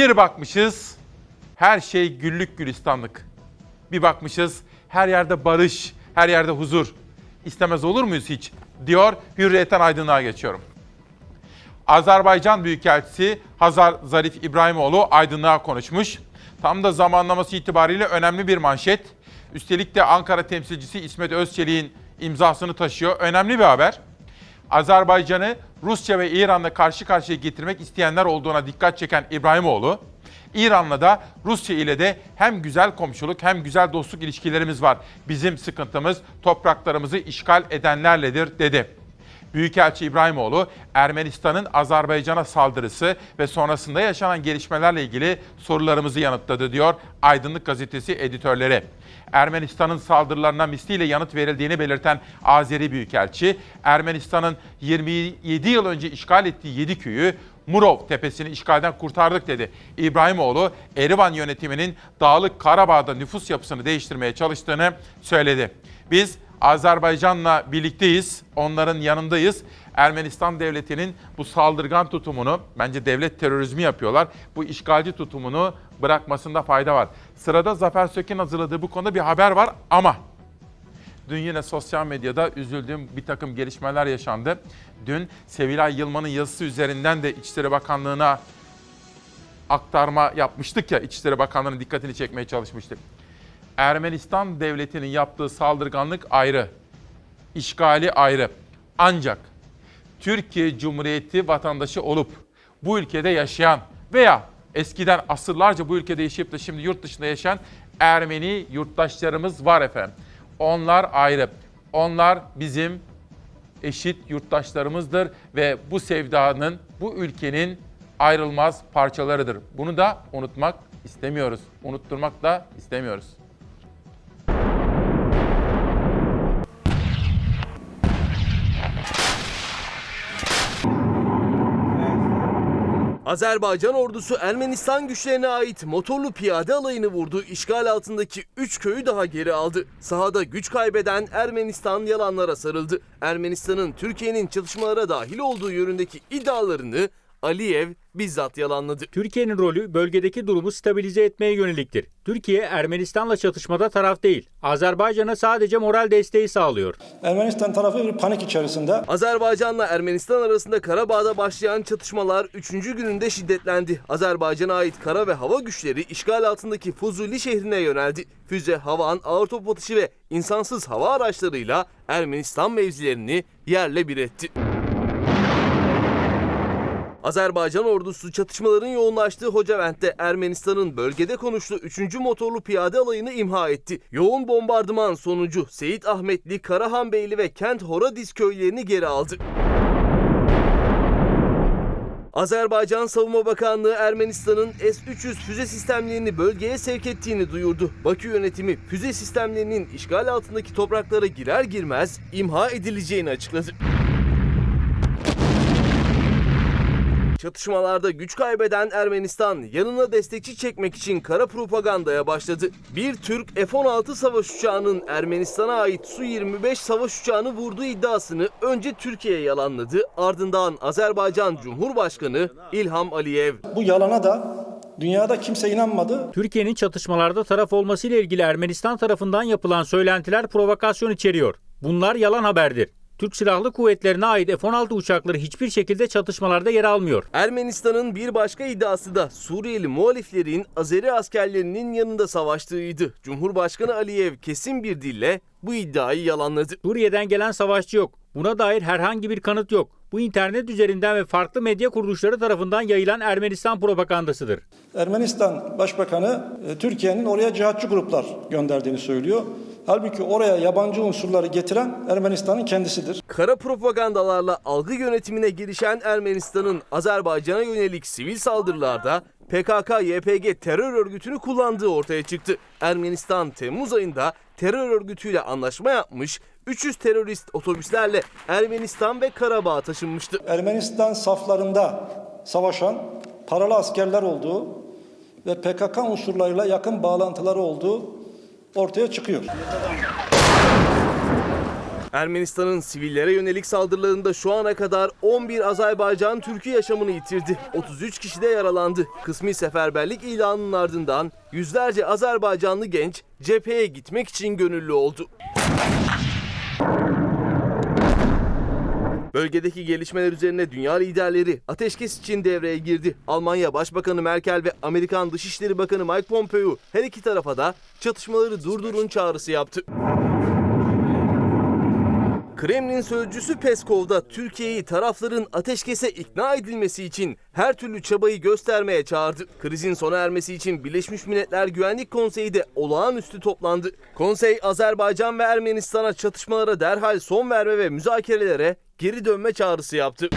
Bir bakmışız her şey güllük gülistanlık. Bir bakmışız her yerde barış, her yerde huzur. İstemez olur muyuz hiç? Diyor Hürriyet'ten aydınlığa geçiyorum. Azerbaycan Büyükelçisi Hazar Zarif İbrahimoğlu aydınlığa konuşmuş. Tam da zamanlaması itibariyle önemli bir manşet. Üstelik de Ankara temsilcisi İsmet Özçelik'in imzasını taşıyor. Önemli bir haber. Azerbaycan'ı Rusya ve İran'la karşı karşıya getirmek isteyenler olduğuna dikkat çeken İbrahimoğlu, İran'la da Rusya ile de hem güzel komşuluk hem güzel dostluk ilişkilerimiz var. Bizim sıkıntımız topraklarımızı işgal edenlerledir dedi. Büyükelçi İbrahimoğlu, Ermenistan'ın Azerbaycan'a saldırısı ve sonrasında yaşanan gelişmelerle ilgili sorularımızı yanıtladı diyor Aydınlık Gazetesi editörleri. Ermenistan'ın saldırılarına misliyle yanıt verildiğini belirten Azeri Büyükelçi, Ermenistan'ın 27 yıl önce işgal ettiği 7 köyü Murov tepesini işgalden kurtardık dedi. İbrahimoğlu, Erivan yönetiminin Dağlık Karabağ'da nüfus yapısını değiştirmeye çalıştığını söyledi. Biz Azerbaycan'la birlikteyiz, onların yanındayız. Ermenistan devletinin bu saldırgan tutumunu, bence devlet terörizmi yapıyorlar, bu işgalci tutumunu bırakmasında fayda var. Sırada Zafer Söken hazırladığı bu konuda bir haber var ama Dün yine sosyal medyada üzüldüğüm bir takım gelişmeler yaşandı. Dün Sevilay Yılmaz'ın yazısı üzerinden de İçişleri Bakanlığı'na aktarma yapmıştık ya, İçişleri Bakanlığı'nın dikkatini çekmeye çalışmıştık. Ermenistan devletinin yaptığı saldırganlık ayrı, işgali ayrı. Ancak Türkiye Cumhuriyeti vatandaşı olup bu ülkede yaşayan veya eskiden asırlarca bu ülkede yaşayıp da şimdi yurt dışında yaşayan Ermeni yurttaşlarımız var efendim. Onlar ayrı. Onlar bizim eşit yurttaşlarımızdır ve bu sevdanın, bu ülkenin ayrılmaz parçalarıdır. Bunu da unutmak istemiyoruz. Unutturmak da istemiyoruz. Azerbaycan ordusu Ermenistan güçlerine ait motorlu piyade alayını vurdu. İşgal altındaki 3 köyü daha geri aldı. Sahada güç kaybeden Ermenistan yalanlara sarıldı. Ermenistan'ın Türkiye'nin çatışmalara dahil olduğu yönündeki iddialarını Aliyev bizzat yalanladı. Türkiye'nin rolü bölgedeki durumu stabilize etmeye yöneliktir. Türkiye Ermenistan'la çatışmada taraf değil. Azerbaycan'a sadece moral desteği sağlıyor. Ermenistan tarafı bir panik içerisinde. Azerbaycan'la Ermenistan arasında Karabağ'da başlayan çatışmalar 3. gününde şiddetlendi. Azerbaycan'a ait kara ve hava güçleri işgal altındaki Fuzuli şehrine yöneldi. Füze, havan, ağır top atışı ve insansız hava araçlarıyla Ermenistan mevzilerini yerle bir etti. Azerbaycan ordusu çatışmaların yoğunlaştığı Hocavent'te Ermenistan'ın bölgede konuştuğu 3. motorlu piyade alayını imha etti. Yoğun bombardıman sonucu Seyit Ahmetli, Karahanbeyli ve Kent Horadiz köylerini geri aldı. Azerbaycan Savunma Bakanlığı Ermenistan'ın S-300 füze sistemlerini bölgeye sevk ettiğini duyurdu. Bakü yönetimi füze sistemlerinin işgal altındaki topraklara girer girmez imha edileceğini açıkladı. Çatışmalarda güç kaybeden Ermenistan yanına destekçi çekmek için kara propagandaya başladı. Bir Türk F-16 savaş uçağının Ermenistan'a ait Su-25 savaş uçağını vurduğu iddiasını önce Türkiye yalanladı. Ardından Azerbaycan Cumhurbaşkanı İlham Aliyev Bu yalana da dünyada kimse inanmadı. Türkiye'nin çatışmalarda taraf olmasıyla ilgili Ermenistan tarafından yapılan söylentiler provokasyon içeriyor. Bunlar yalan haberdir. Türk Silahlı Kuvvetlerine ait F-16 uçakları hiçbir şekilde çatışmalarda yer almıyor. Ermenistan'ın bir başka iddiası da Suriyeli muhaliflerin Azeri askerlerinin yanında savaştığıydı. Cumhurbaşkanı Aliyev kesin bir dille bu iddiayı yalanladı. Suriye'den gelen savaşçı yok. Buna dair herhangi bir kanıt yok. Bu internet üzerinden ve farklı medya kuruluşları tarafından yayılan Ermenistan propagandasıdır. Ermenistan Başbakanı e, Türkiye'nin oraya cihatçı gruplar gönderdiğini söylüyor. Halbuki oraya yabancı unsurları getiren Ermenistan'ın kendisidir. Kara propagandalarla algı yönetimine girişen Ermenistan'ın Azerbaycan'a yönelik sivil saldırılarda PKK-YPG terör örgütünü kullandığı ortaya çıktı. Ermenistan Temmuz ayında terör örgütüyle anlaşma yapmış, 300 terörist otobüslerle Ermenistan ve Karabağ'a taşınmıştı. Ermenistan saflarında savaşan paralı askerler olduğu ve PKK unsurlarıyla yakın bağlantıları olduğu ortaya çıkıyor. Ermenistan'ın sivillere yönelik saldırılarında şu ana kadar 11 Azerbaycan Türk'ü yaşamını yitirdi. 33 kişi de yaralandı. Kısmi seferberlik ilanının ardından yüzlerce Azerbaycanlı genç cepheye gitmek için gönüllü oldu. Bölgedeki gelişmeler üzerine dünya liderleri ateşkes için devreye girdi. Almanya Başbakanı Merkel ve Amerikan Dışişleri Bakanı Mike Pompeo her iki tarafa da çatışmaları durdurun çağrısı yaptı. Kremlin sözcüsü Peskov da Türkiye'yi tarafların ateşkese ikna edilmesi için her türlü çabayı göstermeye çağırdı. Krizin sona ermesi için Birleşmiş Milletler Güvenlik Konseyi de olağanüstü toplandı. Konsey Azerbaycan ve Ermenistan'a çatışmalara derhal son verme ve müzakerelere geri dönme çağrısı yaptı.